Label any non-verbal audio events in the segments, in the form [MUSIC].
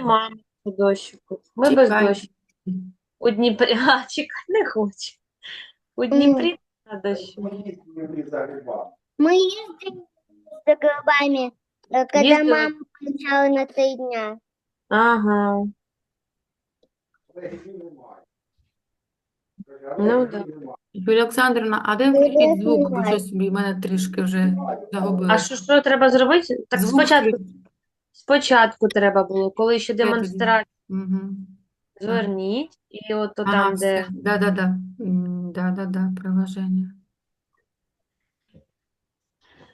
Нема дощику. Ми без Чекай. дощу. У Дніпрі. [LAUGHS] А, чекай, не хочу. У Дніпрі на дощу. Мы ездили за грибами, э, когда Ездила? мама приезжала на три дня. Ага. Ну, да. Юлія Олександрівна, а де Ну, звук? Бо щось в мене трішки вже А загубилось. що, що треба зробити? Так Звук спочатку, спочатку треба було, коли ще тоді? демонстрацію зверніть, і от то там, де все. Да-да-да. М, Да-да-да, приложення.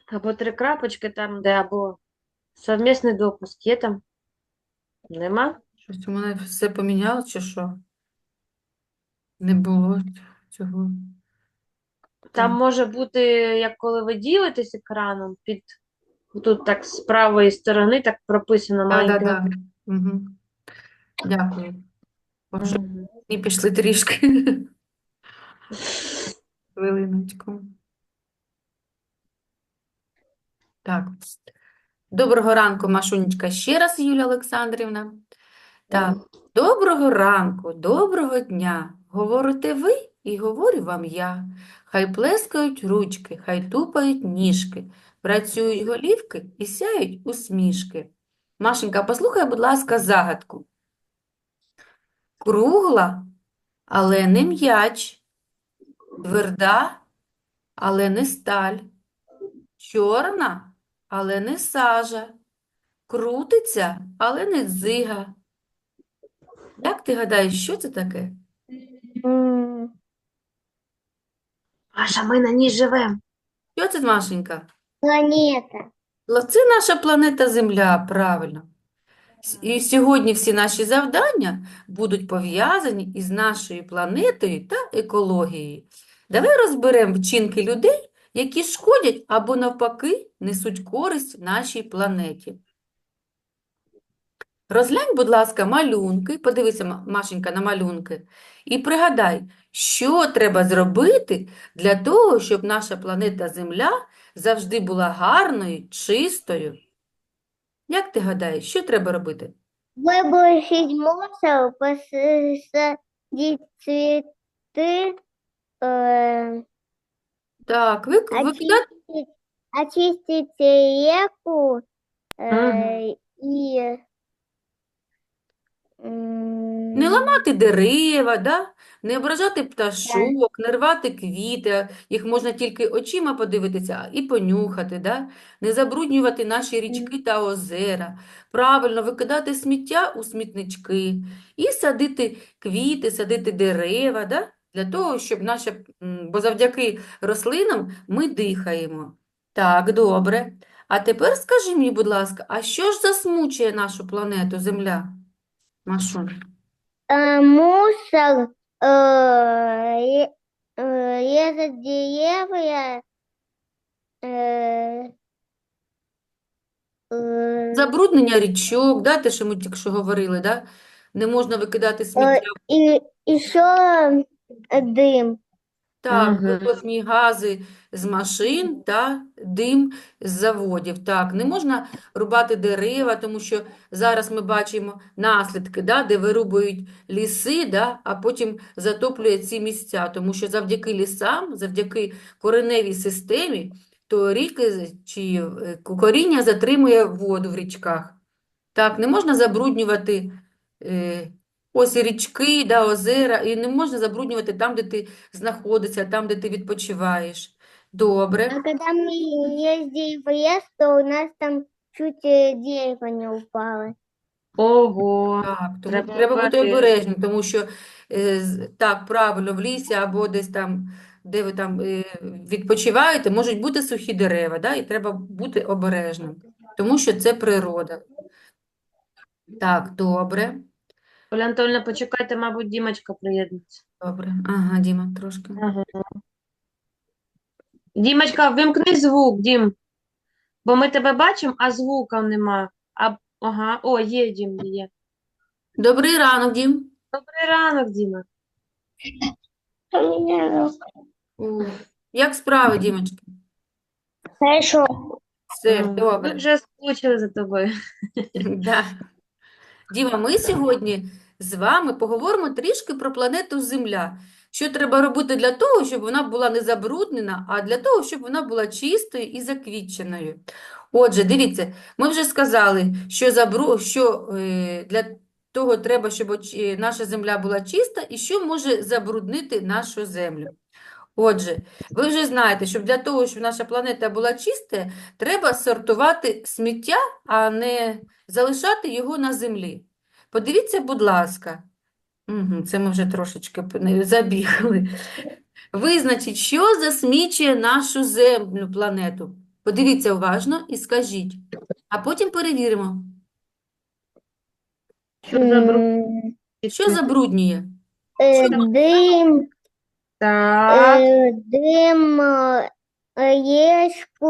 або три крапочки, там, де або совмісний допуск є там? Нема? Щось у мене все помінялось чи що? Не було цього. Там Так. може бути, як коли ви ділитесь екраном, під тут так з правої сторони так прописано маленьким. Да-да-да. Угу. Дякую. Мгм. і пішли трішки. [LAUGHS] Хвилиночку. Так. Доброго ранку, Машунечка, ще раз, Юлія Олександрівна. Так, доброго ранку, доброго дня. Говорите ви і говорю вам я. Хай плескають ручки, хай тупають ніжки, працюють голівки і сяють усмішки. Машенька, послухай, будь ласка, загадку. Кругла, але не м'яч, тверда, але не сталь, чорна, але не сажа, крутиться, але не дзига. Як ти гадаєш, що це таке? М, Паша, ми на ній живемо. Що це, Машенька? Планета. Це наша планета Земля, правильно. І сьогодні всі наші завдання будуть пов'язані із нашою планетою та екологією. Давай розберемо вчинки людей, які шкодять або навпаки несуть користь нашій планеті. Розглянь, будь ласка, малюнки, подивися, Ма- Машенька, на малюнки, і пригадай, що треба зробити для того, щоб наша планета Земля завжди була гарною, чистою. Як ти гадаєш, що треба робити? Выбросить мусор, посадить цветы, э, Так, вик- викидати очистить, очистить реку э, и м, не ламати дерева, да? Не ображати пташок, не рвати квіти, їх можна тільки очима подивитися і понюхати, да? Не забруднювати наші річки та озера, правильно викидати сміття у смітнички і садити квіти, садити дерева, да? Для того, щоб наша, бо завдяки рослинам ми дихаємо. Так, добре. А тепер скажи мені, будь ласка, а що ж засмучує нашу планету Земля? Машунь. э, мусор, э, ре- э, резать деревья, э, э, Забруднення річок, да, те, що ми тільки що говорили, да? Не можна викидати сміття. и еще дым. Так, Мгм. вихлопні гази з машин та дим з заводів. Так, не можна рубати дерева, тому що зараз ми бачимо наслідки, да, де вирубують ліси, да, а потім затоплюють ці місця, тому що завдяки лісам, завдяки кореневій системі, то ріки чи е, коріння затримує воду в річках. Так, не можна забруднювати е, ось і річки, да, озера, і не можна забруднювати там, де ти знаходишся, там, де ти відпочиваєш. Добре. А когда мы ездили в лес, то у нас там чуть э, дерево не упало. Ого. Так, тому Треба треба бути обережним. обережним, тому що е, з- так, правильно, в лісі або десь там, де ви там е, відпочиваєте, можуть бути сухі дерева, да, і треба бути обережним, тому що це природа. Так, добре, Оля Анатольовна, почекайте, мабуть, Дімочка приєднується. добре. Ага, Діма, трошки. Ага. Дімочка, вимкни звук, Дім. Бо ми тебе бачимо, а звука нема. А, ага, о, є, Дім, є. Добрий ранок, Дім. Добрий ранок, Діма. О, Як справи, Дімочки? Хорошо. Все, Ага. Ми вже скучили за тобою. Да. Діма, ми сьогодні з вами поговоримо трішки про планету Земля. Що треба робити для того, щоб вона була не забруднена, а для того, щоб вона була чистою і заквітченою. Отже, дивіться, ми вже сказали, що, забру... що е, для того треба, щоб наша земля була чиста, і що може забруднити нашу землю. Отже, ви вже знаєте, що для того, щоб наша планета була чиста, треба сортувати сміття, а не залишати його на землі. Подивіться, будь ласка. Угу, це ми вже трошечки забігли. Визначіть, що засмічує нашу землю, планету. Подивіться уважно і скажіть, а потім перевіримо, Що забру- М, що забруднює. э, Дым, Так, э, дым, э, речку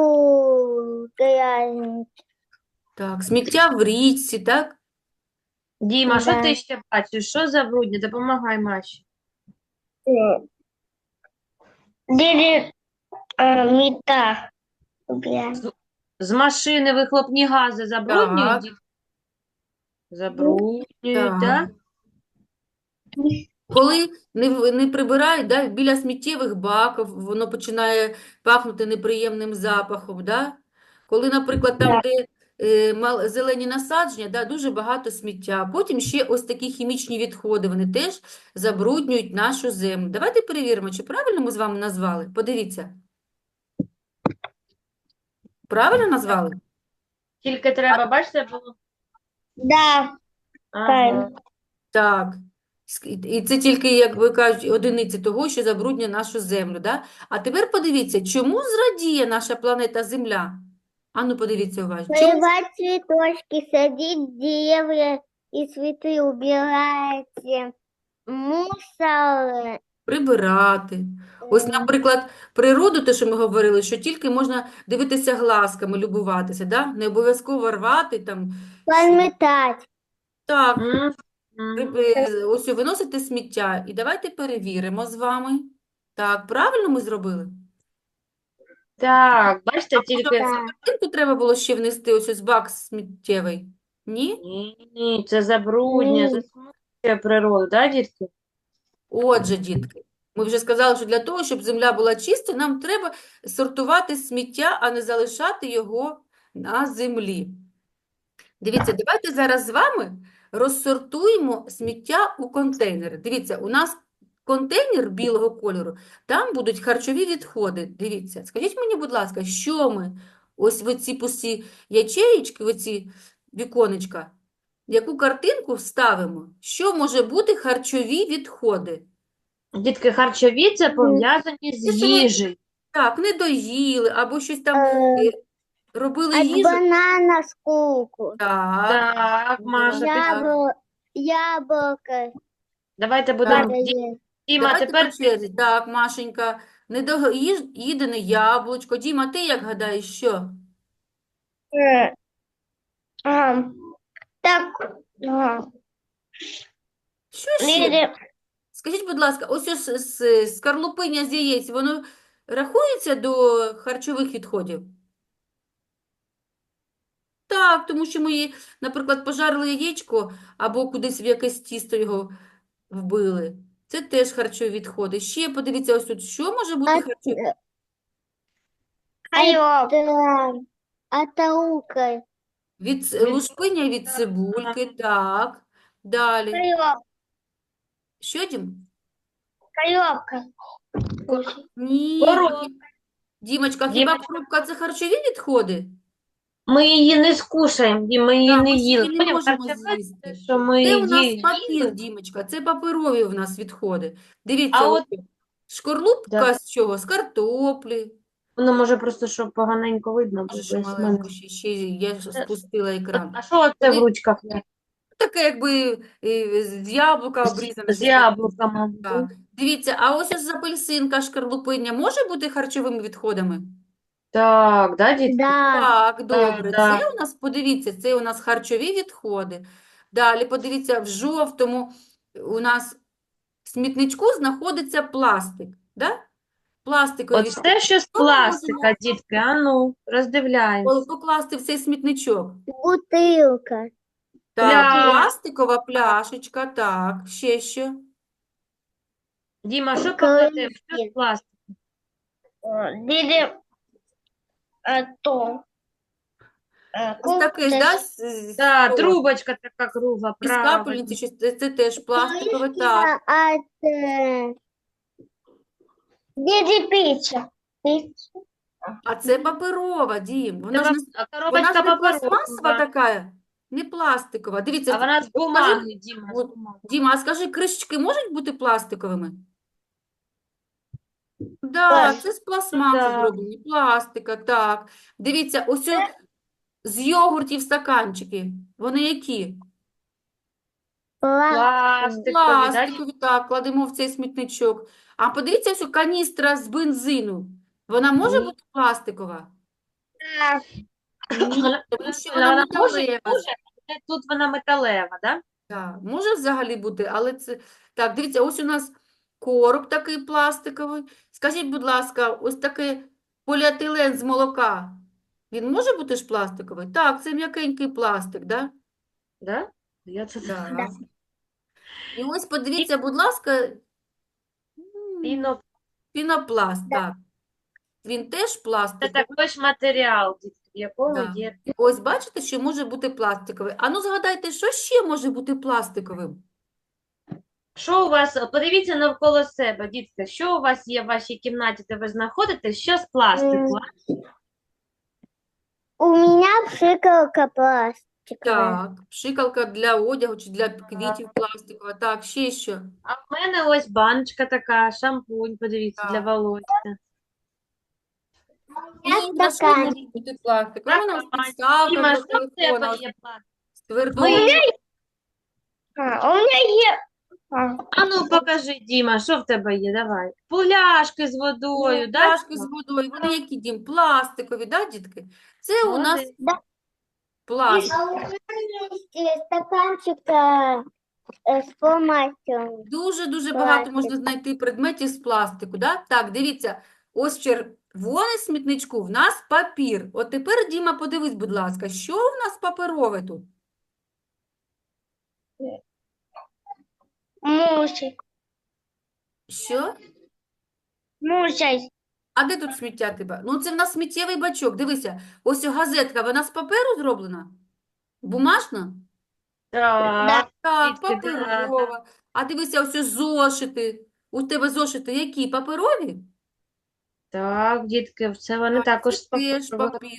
грязь. Так, сміття в річці, так? Діма, що Да. ти ще бачиш? Що забрудня? Допомагай Маші. Дели мета грязь. З машини вихлопні гази забруднюють? Так. дітки? Забруднюють, Так. так? Коли не, в- не прибирають, да, біля сміттєвих баків, воно починає пахнути неприємним запахом. Да? Коли, наприклад, там, де е, мал- зелені насадження, да, дуже багато сміття. Потім ще ось такі хімічні відходи, вони теж забруднюють нашу землю. Давайте перевіримо, чи правильно ми з вами назвали. Подивіться. Правильно назвали? Тільки треба, бачите, було. Да, Ага. правильно. Так. Ск- І це тільки, як ви кажуть, одиниці того, що забруднює нашу землю. Да? А тепер подивіться, чому зрадіє наша планета Земля? Ану, подивіться уважно. Чому Поливать цветочки, садить деревья и цветы, убирать э, мусор. прибирати? Ось, наприклад, природу, те, що ми говорили, що тільки можна дивитися глазками, любуватися, да? Не обов'язково рвати там. Подметать. Так, М, е, ось виносити сміття. І давайте перевіримо з вами. Так, правильно ми зробили? Так, бачите, тільки. Картинку треба було ще внести, ось ось бак сміттєвий. Ні? Ні, це забруднює, Ні. засмучує природу, так, дітки? Отже, дітки, ми вже сказали, що для того, щоб земля була чиста, нам треба сортувати сміття, а не залишати його на землі. Дивіться, давайте зараз з вами розсортуємо сміття у контейнери. Дивіться, у нас контейнер білого кольору, там будуть харчові відходи. Дивіться, скажіть мені, будь ласка, що ми ось в ці пусті ячеїчки, в ці віконечка, яку картинку вставимо? Що може бути харчові відходи? Дітки, харчові це пов'язані з їжею. Так, не доїли, або щось там Э, е, робили От їжу. банана скулку. Так, Так, Маша, ти- Ябло... Яблоко. давайте будемо. Ді- Діма, давайте тепер по черзі. Так, Машенька, недоїдене яблучко. Діма, ти як гадаєш, що? Э, а, Так, а, Що ще? Скажіть, будь ласка, ось ось з- з скорлупиня з яєць, воно рахується до харчових відходів? Так, тому що ми, її, наприклад, пожарили яєчко або кудись в якесь тісто його вбили. Це теж харчові відходи. Ще подивіться ось тут, що може бути А, харчовим? это от. Від ц- лушпиня від цибульки, так. Далі. Що, Дім? Коробка. Ні. Коробка. Дімочка, хіба Дімочка. коробка це харчові відходи? Ми її не скушаємо, Дім, ми її Так, не ми їли. її не Поняв? можемо з'їсти. це, що ми Це у нас її папір, їли. Дімочка, це паперові в нас відходи. Дивіться, А ось от шкорлупка Да. з чого? З картоплі. воно може просто, щоб поганенько видно Може, десь в маленьку, ще, ще я ж спустила екран. А що це в Вони- ручках? Таке, якби е, з яблука обрізане. З таке. яблуками. Так. Дивіться, а ось ось апельсинка, шкарлупиня може бути харчовими відходами? Так, да, дітки? Да. Так, добре. да. Це у нас, подивіться, це у нас харчові відходи. Далі, подивіться, в жовтому у нас в смітничку знаходиться пластик. Да? Пластикові От все, що з пластика, дітки, а ну, роздивляємося. відходи покласти в цей смітничок. Бутылка. Так, Пля- пластикова пляшечка, так, ще що? Діма, що Коли покладемо? Що з є. пластику? Е, то. е, Ось ж, да, з, з Да, трубочка така кругла, із правильно. капельниці, щось, це, це теж пластикове, так. от дяди Пича. А це паперова, Дім. Вона ж Це не, а вона ж не пластмасова паперова. така, не пластикова. Дивіться, А вона з бумаги, Діма, з от, бумаги. Діма, а скажи, кришечки можуть бути пластиковими? Да, Так. це з пластмаси Так. зроблені, пластика, так. Дивіться, ось о- з йогуртів стаканчики. Вони які? Пластикові, да? Пластикові, так, кладемо в цей смітничок. А подивіться, ось о, каністра з бензину. Вона може Ні. бути пластикова? Вона, Тому що вона, вона може, металева. може, але тут вона металева, да? Так, може взагалі бути, але це... Так, дивіться, ось у нас короб такий пластиковий. Скажіть, будь ласка, ось такий поліетилен з молока. Він може бути ж пластиковий? Так, це м'якенький пластик, да? Да? Я це Так. І ось подивіться, будь ласка, м, Піно, пінопласт, так. Він теж це пластиковий. такий ж матеріал, дітки, в якому Да. є. Ось бачите, що може бути пластиковий. А ну згадайте, що ще може бути пластиковим? Що у вас, подивіться навколо себе, дітки, що у вас є в вашій кімнаті, де ви знаходитесь, що з пластику? У меня пшикалка пластиковая. Так, пшикалка для одягу чи для квітів пластикова. Так, ще що? А в мене ось баночка така, шампунь, подивіться, для волосся. Я Ну, на що стакан. може бути пластиковий? Вона ось Стакан. підставка Діма, що в тебе є пластик? з твердого. А, у меня есть... А, А ну покажи, Діма, що в тебе є? Давай. Пляшки з водою, Ну, да? Пляшки з водою, вони які, Дім? Пластикові, да, дітки? Це у нас Молодець. пластик. а у меня есть э, стаканчик э, э, с фломастером. Дуже-дуже багато Пластик. можна знайти предметів з пластику, да? Так, дивіться, ось в червоному смітничку в нас папір. От тепер, Діма, подивись, будь ласка, що в нас паперове тут? Мусик. Що? Мусик. А де тут сміття тебе? Ну, це в нас сміттєвий бачок. Дивися, ось газетка, вона з паперу зроблена? Бумажна? Так, Так, Дітки, да. паперова. А дивися, ось ось зошити. У тебе зошити які? Паперові? так, дітки, це вони Так, також теж папір.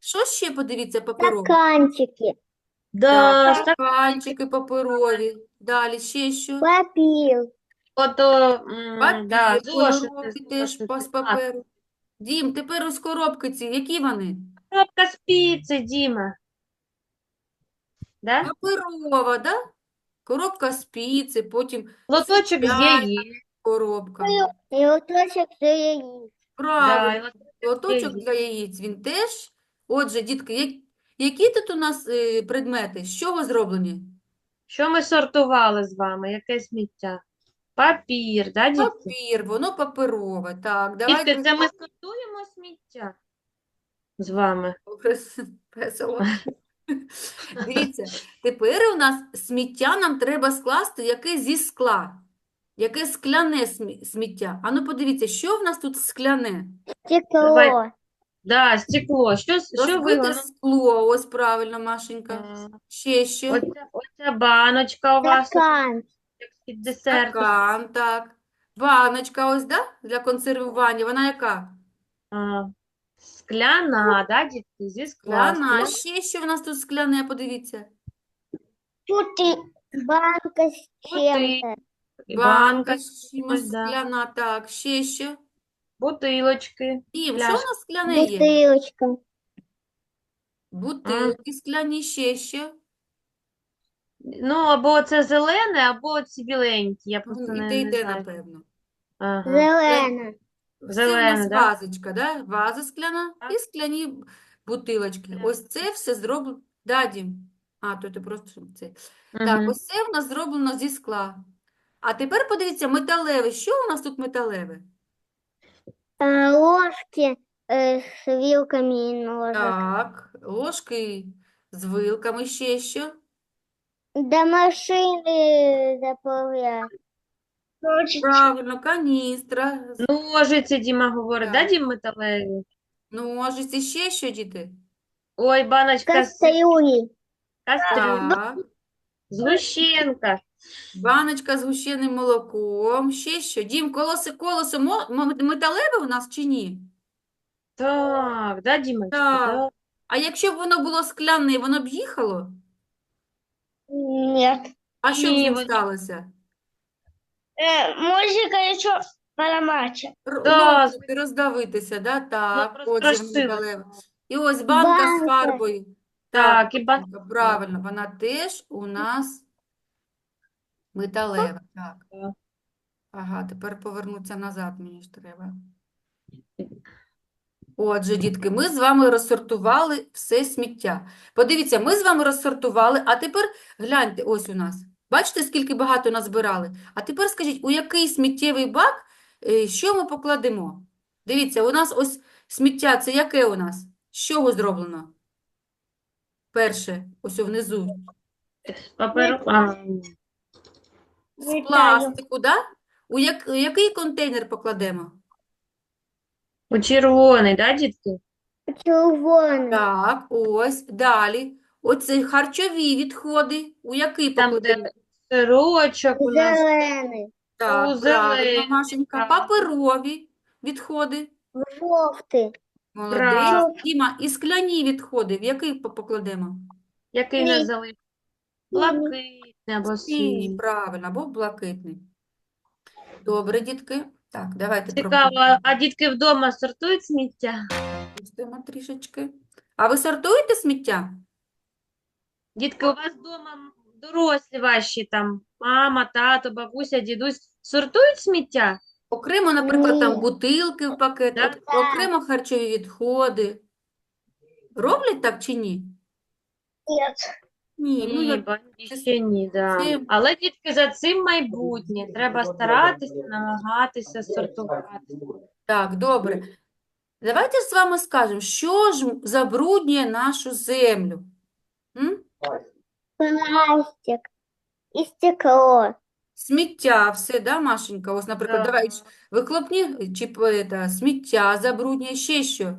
Що ще, подивіться, паперове? Стаканчики. Да, Так, так, стаканчики паперові. Далі ще що? Папір. ото, м, Папір зошити, теж па- з. А, паперу. Дім, тепер ось коробки ці, які вони? коробка з піци, Діма. Да? Паперова, да? Коробка з піци, потім Лоточок з Звичайно. яєць. коробка. І лоточок з яєць. Правильно. Да, і Лоточок яєць. для яєць, він теж. Отже, дітки, я- які тут у нас е, предмети? З чого зроблені? Що ми сортували з вами? Яке сміття? Папір, да, дітки? Папір, воно паперове. Так, Дітки, давайте це ми сортуємо сміття з вами. Вес- Весело. Дивіться, тепер у нас сміття нам треба скласти яке зі скла. Яке скляне смі- сміття. Ану, подивіться, що в нас тут скляне? Стекло. Давай. Да, стекло. Що, що Розбите вигано? скло, ось правильно, Машенька. А, Ще що? Оця, оця баночка у вас Стакан. як під десерт. Стакан, так. Баночка ось, да? Для консервування. Вона яка? А, скляна, да, дітки? Зі скла. Скляна. Скляна. Ще що в нас тут скляне, подивіться. Тут и банка с Тут и чем-то. І Банка банка, з чимось да. скляна, так. Ще що? Бутилочки. Дім, що в Пляшка. нас скляне є? Бутылочка. Бутилки скляні, ще що? Ну, або це зелене, або ці біленькі. Я просто Ну, не, Іде, не йде, знаю. напевно. Ага. Зелена. Це у Зелене, нас да? вазочка, да? Ваза скляна Так. і скляні бутилочки. Скляні. Ось це все зроблено. Да, Дім? А, то ти просто це. Так, Мгм. ось це в нас зроблено зі скла. А тепер подивіться, металеве. Що у нас тут металеве? Э, Ложки э, с вилками и ножик. Так, ложки з вилками, ще що? До машины заправлять. Правильно, каністра, Ножиці, Діма говорить, да, Так. Дім, металеві? ножиці, ще що, діти? Ой, баночка з Кастрюли. кастрюлі, Так, згущенка. баночка з гущеним молоком, ще що? Дім, колесо, колесо мо- металеве у нас чи ні? Так, да, Дімочка, Так. да. А якщо б воно було скляне, воно б їхало? Нет. А що б з Ні, ним воно- сталося? можно еще поломать. Р- Да, лопнути, роздавитися, да? Так, просто отже, металеве. І ось банка з Банка. фарбою. Так, і банка. Банка, правильно, вона теж у нас металева. Так. Ага, тепер повернутися назад мені ж треба. Отже, дітки, ми з вами розсортували все сміття. Подивіться, ми з вами розсортували, а тепер гляньте, ось у нас. Бачите, скільки багато назбирали? А тепер скажіть, у який сміттєвий бак, е, що ми покладемо? Дивіться, у нас ось сміття, це яке у нас? З чого зроблено? Перше, ось внизу. Паперу А, З пластику, да? У як- у який контейнер покладемо? у червоний, да, дітки? Червоный. Так, ось, далі. Оце харчові відходи. У який Там, покладемо? де сирочок у нас. Зеленый. Так, у правильно, зелений, Машенька. правильно. Паперові відходи. Желтый. Молодець. Правильно. Діма, і скляні відходи. В який по- покладемо? Який Ні. нас залив? Блакитний або Синій, синій. правильно, або блакитний. Добре, дітки. Так, давайте Цікаво, а дітки вдома сортують сміття? пропустимо трішечки. А ви сортуєте сміття? Дітки, у вас вдома дорослі ваші там, мама, тато, бабуся, дідусь сортують сміття? Окремо, наприклад, там Ні. бутилки в пакет, Да. окремо харчові відходи. Роблять так чи ні? Нет. Ні, ну, Ні, бачу, ще ні, да. це- Але, дітки, за цим майбутнє. Треба старатися, намагатися сортувати. Так, добре. Давайте з вами скажемо, що ж забруднює нашу землю? М? Пластик. И стекло. Сміття, все, да, Машенька? Ось, наприклад, Так. давай, вихлопні, чи та, сміття забруднює, ще що?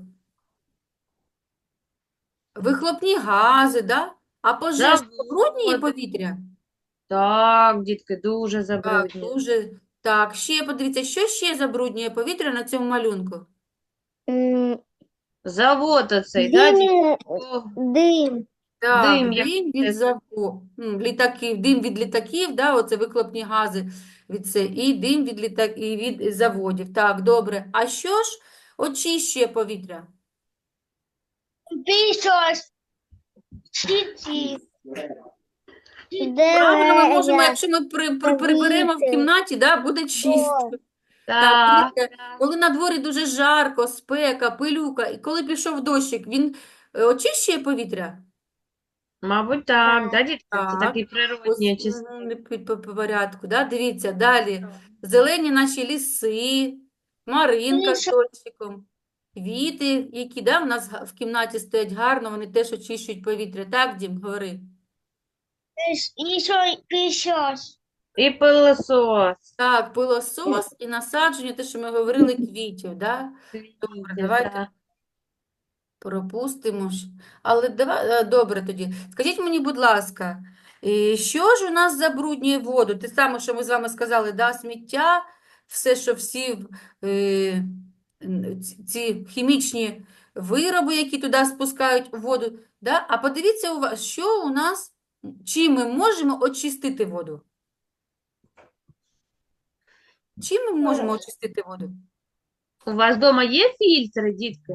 Вихлопні гази, да? А пожежа забруднює повітря? Так, дітки, дуже Так, забруднює. дуже. Так, ще подивіться, що ще забруднює повітря на цьому малюнку? М, Завод оцей, да, дітки? О, Дым. Так, Дим, як дим від це? заво... м, літаків, дим від літаків, да, оце вихлопні гази від це, і дим від літак... і від заводів. Так, добре. А що ж очищує повітря? Песос. Правильно, ми можемо, якщо ми при... при- приберемо в кімнаті, да, буде чисто. Так, Так, дивіться, коли на дворі дуже жарко, спека, пилюка, і коли пішов дощик, він е, очищує повітря? мабуть, так, да, дітки? Це Так. такий Ось природній очиститель. м, під- по по порядку, да? Дивіться, далі. Зелені наші ліси, маринка з дощиком, квіти, які да, в нас в кімнаті стоять гарно, вони теж очищують повітря. Так, Дім, говори. Еще песос. І пилосос. Так, пилосос і насадження, те, що ми говорили, квітів, да? Добре, давайте пропустимо. Але давай, е, добре тоді. Скажіть мені, будь ласка, е, що ж у нас забруднює воду? Те саме, що ми з вами сказали, да? Сміття, все, що всі е, ці- хімічні вироби, які туди спускають воду. Да? А подивіться, у вас, що у нас, чим ми можемо очистити воду? Чим ми можемо очистити воду? У вас вдома є фільтри, дітки?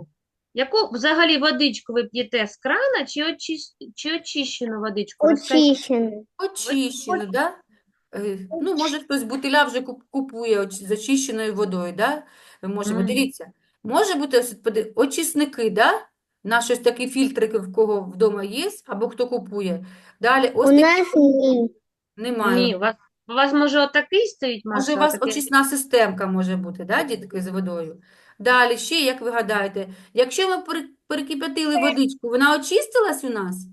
Яку взагалі водичку ви п'єте з крана чи, очис... чи очищену водичку? Розкажіть. Очищенный. Очищену, да? Е, Ну, може, хтось бутиля вже куп- купує оч- з очищеною водою, да? Ми можемо, Мгм. дивіться, може бути ось, поди- очисники, да? На щось такі фільтрики, в кого вдома є, або хто купує. Далі, ось У такі нас нет. немає. Ні, у вас, у вас може отакий стоїть, Може, Маша, у вас отакий? очисна системка може бути, да, дітки, з водою? Далі, ще, як ви гадаєте, якщо ми пере- перекип'ятили водичку, вона очистилась у нас?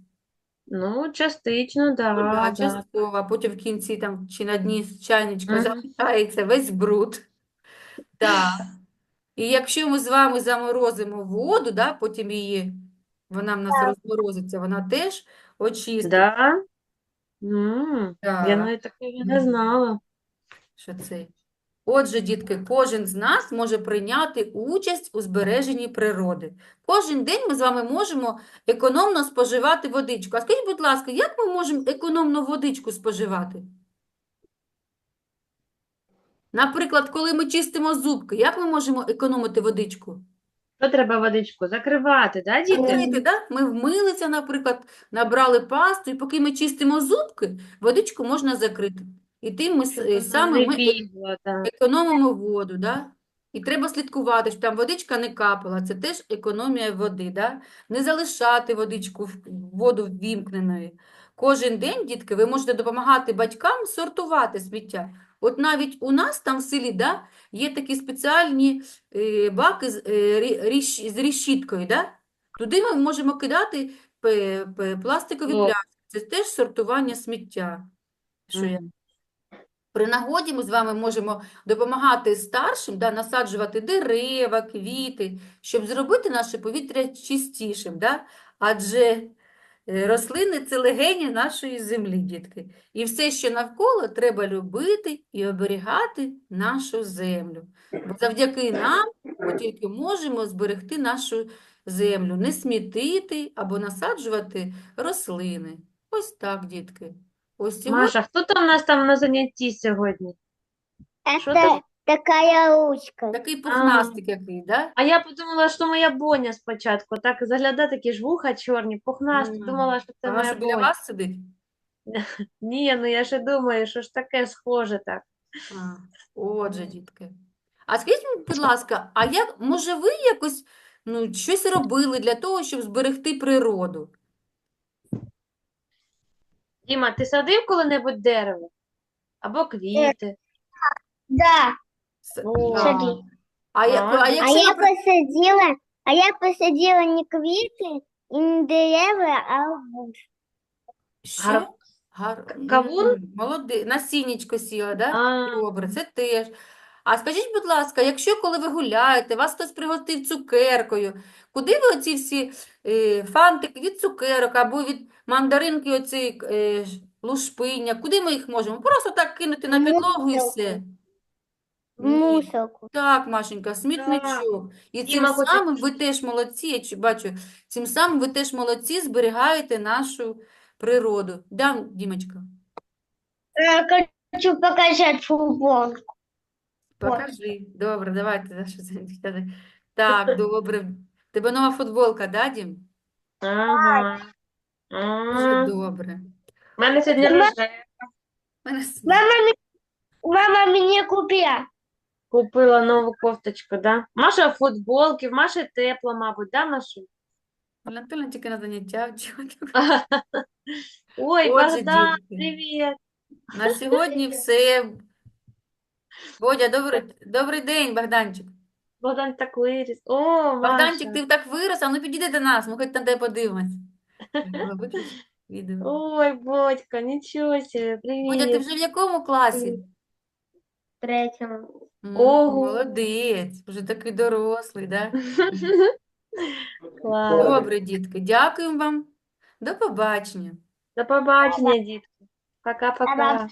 Ну, частично, да, Ну, да, да. частково, а потім в кінці там чи на дні чайничка Мгм. залишається весь бруд. Так. І якщо ми з вами заморозимо воду, да, потім її, вона в нас розморозиться, вона теж очистить. Да? М, Я навіть такого не знала. Що це? Отже, дітки, кожен з нас може прийняти участь у збереженні природи. Кожен день ми з вами можемо економно споживати водичку. А скажіть, будь ласка, як ми можемо економно водичку споживати? Наприклад, коли ми чистимо зубки, як ми можемо економити водичку? Що треба водичку? Закривати, да, діти? Закрити, да? Ми вмилися, наприклад, набрали пасту, і поки ми чистимо зубки, водичку можна закрити. І тим ми, с- е, саме ми да. Економимо воду, да? І треба слідкувати, щоб там водичка не капала. Це теж економія води, да? Не залишати водичку, в- воду ввімкненою. Кожен день, дітки, ви можете допомагати батькам сортувати сміття. От навіть у нас там в селі, да, є такі спеціальні е, баки з, е, рі- ріщ- з рішіткою, да? Туди ми можемо кидати пе- пе- пластикові пляшки. Це теж сортування сміття. Що я при нагоді ми з вами можемо допомагати старшим, да, насаджувати дерева, квіти, щоб зробити наше повітря чистішим. Да? Адже рослини – це легені нашої землі, дітки. І все, що навколо, треба любити і оберігати нашу землю. Бо завдяки нам ми тільки можемо зберегти нашу землю, не смітити або насаджувати рослини. Ось так, дітки. Ось сьогодні Маша, хто там у нас там на занятті сьогодні? Що там? Такая ручка. Такий пухнастик який, да? А я подумала, що моя Боня спочатку. Так загляда, такі ж вуха чорні, пухнасті. М. Думала, що це А вона моя що біля Боня. вас сидить? [LAUGHS] Ні, ну я ще думаю, що ж таке схоже так. А, отже, дітки. А скажіть, мені, будь ласка, а як, може ви якось ну, щось робили для того, щоб зберегти природу? Діма, ти садив коли-небудь дерево? Або квіти? Да, С- О. да. Садив. А, я, А, а а якщо, я наприклад, посадила, а я посадила не квіти і не дерева, а арбуз. що? Гар- Гар... К- кавун? М, Молоди... Насіннячко сіла, да? А, Добре, це теж. А скажіть, будь ласка, якщо коли ви гуляєте, вас хтось пригостив цукеркою, куди ви оці всі е, фантики від цукерок або від мандаринки, оці е, ж- лушпиння, куди ми їх можемо? Просто так кинути на підлогу і все. Мусорку. Так, Машенька, смітничок. І цим Діма хоче самим ви теж молодці, я бачу, цим самим ви теж молодці, зберігаєте нашу природу. Да, Дімочка? Я хочу показать футболку. Покажи. Добре, давайте. Даша, це- Так, добре. Тебе нова футболка, да, Дім? ага. Дуже добре. У мене сьогодні. Мене с- Мама, мне- мама мне купила. Купила нову кофточку, да? Маша в футболці, в Маші тепло, мабуть, да, Машу? Анатольевна тільки на заняття вчила. [LAUGHS] Ой, Отже, Богдан, дітки. привіт. На сьогодні все. Бодя, добрий, добрий день, Богданчик. Богдан так виріс. О, Богданчик, ти так вирос, а ну підійди до нас, ми хоч на тебе подивимось. Відео. Ой, Бодька, нічого себе, Бодя, ти вже в якому класі? Третьему. М, Ого. Молодець, вже такий дорослий, да? Клас. Добре, дітки, дякуємо вам. До побачення. До побачення, дітки. Пока-пока.